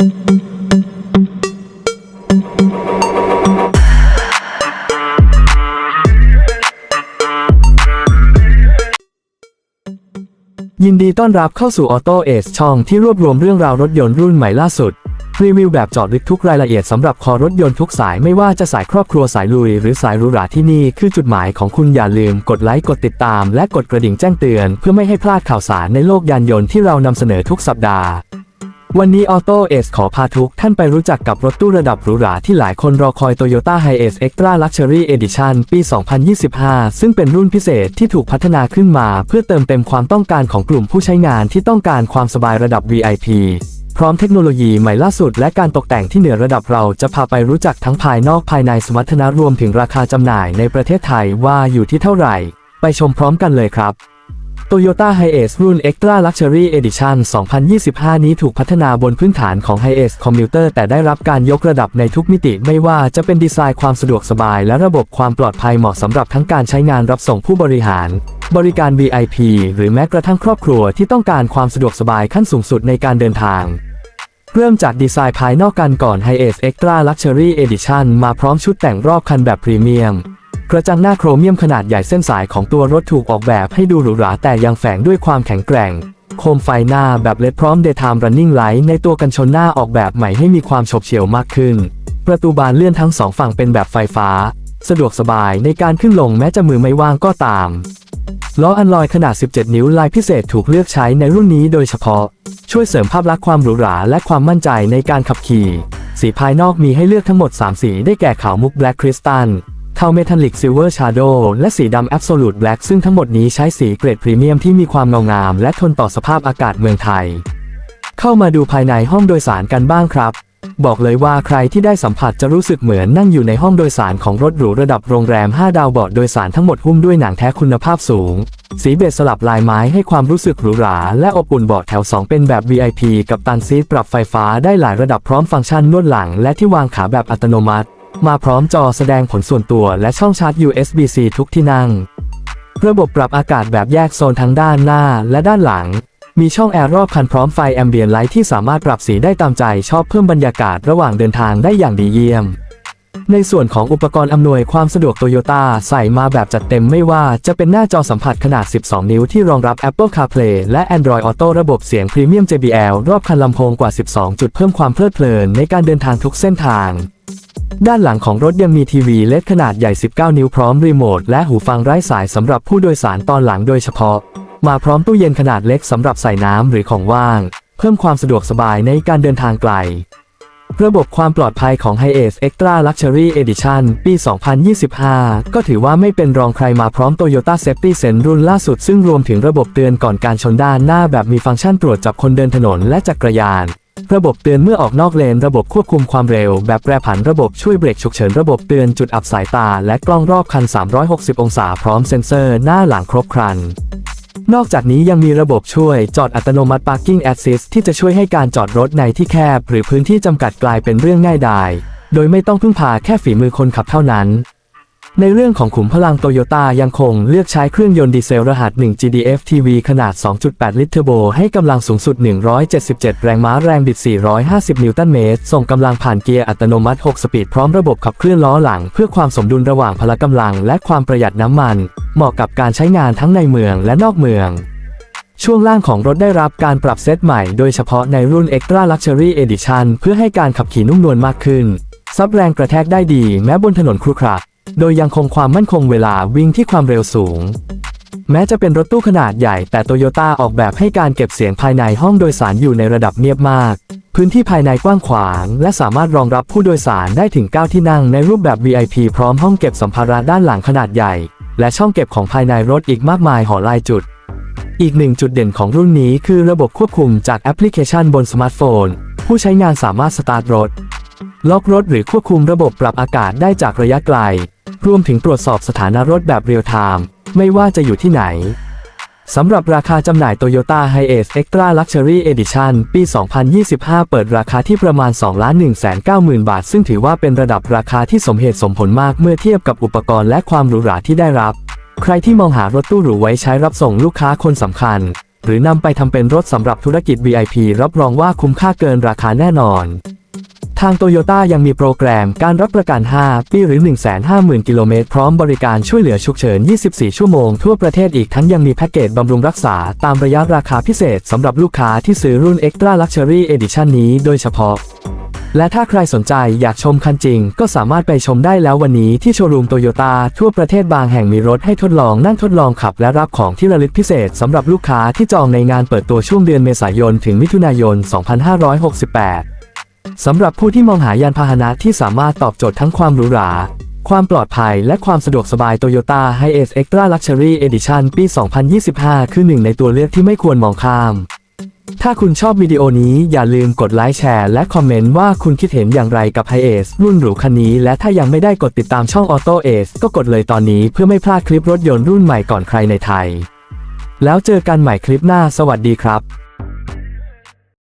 ยินดีต้อนรับเข้าสู่ Auto Ace ช่องที่รวบรวมเรื่องราวรถยนต์รุ่นใหม่ล่าสุด รีวิวแบบเจอดลึกทุกรายละเอียดสำหรับคอรถยนต์ทุกสายไม่ว่าจะสายครอบครัวสายลุย หรือสายหรูหราที่นี่คือจุดหมายของคุณอย่าลืมกดไลค์กดติดตาม และกดกระดิ่งแจ้งเตือน เพื่อไม่ให้พลาดข่าวสารในโลกยานยนต์ที่เรานำเสนอทุกสัปดาห์ วันนี้ Auto Ace ขอพาทุกท่านไปรู้จักกับรถตู้ระดับหรูหราที่หลายคนรอคอย Toyota Hiace Extra Luxury Edition ปี 2025 ซึ่งเป็นรุ่นพิเศษที่ถูกพัฒนาขึ้นมา เพื่อเติมเต็มความต้องการของกลุ่มผู้ใช้งานที่ต้องการความสบายระดับ VIP พร้อมเทคโนโลยีใหม่ล่าสุดและการตกแต่งที่เหนือระดับเราจะพาไปรู้จักทั้งภายนอกภายในสมรรถนะรวมถึงราคาจำหน่ายในประเทศไทยว่าอยู่ที่เท่าไหร่ ไปชมพร้อมกันเลยครับ Toyota Hiace รุ่น Extra Luxury Edition 2025 นี้ถูกพัฒนาบนพื้นฐานของ Hiace Commuter แต่ได้รับการยกระดับในทุกมิติไม่ว่าจะเป็นดีไซน์ความสะดวกสบายและระบบความปลอดภัยเหมาะสำหรับทั้งการใช้งานรับส่งผู้บริหาร บริการ VIP หรือแม้กระทั่งครอบครัวที่ต้องการความสะดวกสบายขั้นสูงสุดในการเดินทางเริ่มจากดีไซน์ภายนอกกันก่อน Hiace Extra Luxury Edition มาพร้อมชุดแต่งรอบคันแบบพรีเมียม กระจังหน้าโครเมียมขนาดใหญ่เส้นสายของตัวรถถูกออกแบบให้ดูหรูหราแต่ยังแฝงด้วยความแข็งแกร่ง โคมไฟหน้าแบบเลดพร้อม Daytime Running Light ในตัวกันชนหน้าออกแบบใหม่ให้มีความฉบเฉี่ยวมากขึ้น ประตูบานเลื่อนทั้งสองฝั่งเป็นแบบไฟฟ้า สะดวกสบายในการขึ้นลงแม้จะมือไม่ว่างก็ตามล้ออันลอยขนาด 17 นิ้วลายพิเศษถูกเลือกใช้ในรุ่นนี้โดยเฉพาะ ช่วยเสริมภาพลักษณ์ความหรูหราและความมั่นใจในการขับขี่ สีภายนอกมีให้เลือกทั้งหมด 3 สีได้แก่ขาวมุกแบล็กคริสตัล เทาเมทัลลิกซิลเวอร์ชาร์โดและสีดำแอบโซลูตแบล็กซึ่งทั้งหมดนี้ใช้สีเกรดพรีเมียมที่มีความเงางาม และทนต่อสภาพอากาศเมืองไทย เข้ามาดูภายในห้องโดยสารกันบ้างครับ บอกเลยว่าใครที่ได้สัมผัสจะรู้สึกเหมือนนั่งอยู่ในห้องโดยสารของรถหรูระดับโรงแรม 5 ดาวบาะโดยสารทั้งหมดหุ้มด้วยหนังแท้คุณภาพสูง สีเบจสลับลายไม้ให้ความรู้สึกหรูหราและอบอุ่นเบาะแถว 2 เป็นแบบ VIP กับตันซีทปรับไฟฟ้าได้หลายระดับพร้อมฟังก์ชันนวดหลัง และที่วางขาแบบอัตโนมัติ มาพร้อมจอแสดงผลส่วนตัวและช่องชาร์จ USB-C ทุกที่นั่ง ระบบปรับอากาศแบบแยกโซนทั้งด้านหน้าและด้านหลัง มีช่องแอร์รอบคันพร้อมไฟแอมเบียนไลท์ที่สามารถปรับสีได้ตามใจชอบเพิ่มบรรยากาศระหว่างเดินทางได้อย่างดีเยี่ยม ในส่วนของอุปกรณ์อำนวยความสะดวกโตโยต้าใส่มาแบบจัดเต็มไม่ว่าจะเป็นหน้าจอสัมผัสขนาด 12 นิ้วที่รองรับ Apple CarPlay และ Android Auto ระบบเสียงพรีเมียม JBL รอบคันลำโพงกว่า 12 จุดเพิ่มความเพลิดเพลินในการเดินทางทุกเส้นทาง ด้านหลังของรถยังมีทีวีเล็ดขนาดใหญ่ 19 นิ้วพร้อมรีโมทและหูฟังไร้สายสำหรับผู้โดยสารตอนหลังโดยเฉพาะ มาพร้อมตู้เย็นขนาดเล็กสำหรับใส่น้ำหรือของว่าง เพิ่มความสะดวกสบายในการเดินทางไกล ระบบความปลอดภัยของ Hiace Extra Luxury Edition ปี 2025 ก็ถือว่าไม่เป็นรองใครมาพร้อม Toyota Safety Sense รุ่นล่าสุดซึ่งรวมถึงระบบเตือนก่อนการชนด้านหน้าแบบมีฟังก์ชันตรวจจับคนเดินถนนและจักรยาน ระบบเตือนเมื่อออกนอกเลน ระบบควบคุมความเร็ว แบบแปรผันระบบช่วยเบรกฉุกเฉินระบบเตือนจุดอับสายตา และกล้องรอบคัน 360 องศาพร้อมเซ็นเซอร์หน้าหลังครบครัน นอกจากนี้ยังมีระบบช่วยจอดอัตโนมัติ Parking Assist ที่จะช่วยให้การจอดรถในที่แคบ หรือพื้นที่จำกัดกลายเป็นเรื่องง่ายดาย โดยไม่ต้องพึ่งพาแค่ฝีมือคนขับเท่านั้น ในเรื่องของขุมพลังโตโยต้ายังคงเลือกใช้เครื่องยนต์ดีเซลรหัส 1 GDF TV ขนาด 2.8 ลิตรเทอร์โบ ให้กำลังสูงสุด 177 แรงม้าแรงบิด 450 นิวตันเมตร ส่งกำลังผ่านเกียร์อัตโนมัติ 6 สปีด พร้อมระบบขับเคลื่อนล้อหลัง เพื่อความสมดุลระหว่างพละกำลังและความประหยัดน้ำมัน เหมาะกับการใช้งานทั้งในเมืองและนอกเมืองช่วงล่างของรถได้รับการปรับเซตใหม่ โดยเฉพาะในรุ่น Extra Luxury Edition เพื่อให้การขับขี่นุ่มนวลมากขึ้น ซับแรงกระแทกได้ดีแม้บนถนนครุขระ โดยยังคงความมั่นคงเวลาวิ่งที่ความเร็วสูง แม้จะเป็นรถตู้ขนาดใหญ่แต่โตโยต้าออกแบบให้การเก็บเสียงภายในห้องโดยสารอยู่ในระดับเงียบมาก พื้นที่ภายในกว้างขวาง และสามารถรองรับผู้โดยสารได้ถึง 9 ที่นั่งในรูปแบบ VIP พร้อมห้องเก็บสัมภาระด้านหลังขนาดใหญ่ และช่องเก็บของภายในรถอีกมากมายหอลายจุด อีกหนึ่งจุดเด่นของรุ่นนี้คือระบบควบคุมจากแอปพลิเคชันบนสมาร์ทโฟน ผู้ใช้งานสามารถสตาร์ทรถล็อกรถหรือควบคุมระบบปรับอากาศได้จากระยะไกล รวมถึงตรวจสอบสถานะรถแบบเรียลไทม์ไม่ว่าจะอยู่ที่ไหน สำหรับราคาจำหน่าย Toyota Hiace Extra Luxury Edition ปี 2025 เปิดราคาที่ประมาณ 2,190,000 บาท ซึ่งถือว่าเป็นระดับราคาที่สมเหตุสมผลมากเมื่อเทียบกับอุปกรณ์และความหรูหราที่ได้รับ ใครที่มองหารถตู้หรูไว้ใช้รับส่งลูกค้าคนสำคัญ หรือนำไปทำเป็นรถสำหรับธุรกิจ VIP รับรองว่าคุ้มค่าเกินราคาแน่นอน ทางโตโยต้ายังมีโปรแกรมการรับประกัน 5 ปีหรือ 150,000 กิโลเมตร พร้อมบริการช่วยเหลือฉุกเฉิน 24 ชั่วโมง ทั่วประเทศอีกทั้งยังมีแพ็กเกจบำรุงรักษา ตามระยะราคาพิเศษสำหรับลูกค้าที่ซื้อรุ่น Extra Luxury Edition นี้โดยเฉพาะ และถ้าใครสนใจอยากชมคันจริง ก็สามารถไปชมได้แล้ววันนี้ที่โชว์รูมโตโยต้าทั่วประเทศบางแห่งมีรถให้ทดลองนั่งทดลองขับและรับของที่ระลึกพิเศษสำหรับลูกค้าที่จองในงานเปิดตัวช่วงเดือนเมษายนถึงมิถุนายน 2568 สำหรับผู้ที่มองหายานพาหนะที่สามารถตอบโจทย์ทั้งความหรูหรา ความปลอดภัยและความสะดวกสบาย Toyota Hiace Extra Luxury Edition ปี 2025 คือหนึ่งในตัวเลือกที่ไม่ควรมองข้าม ถ้าคุณชอบวิดีโอนี้อย่าลืมกดไลค์แชร์และคอมเมนต์ว่าคุณคิดเห็นอย่างไรกับ Hiace รุ่นหรูคันนี้ และถ้ายังไม่ได้กดติดตามช่อง Auto Ace ก็กดเลยตอนนี้เพื่อไม่พลาดคลิปรถยนต์รุ่นใหม่ก่อนใครในไทย แล้วเจอกันใหม่คลิปหน้าสวัสดีครับ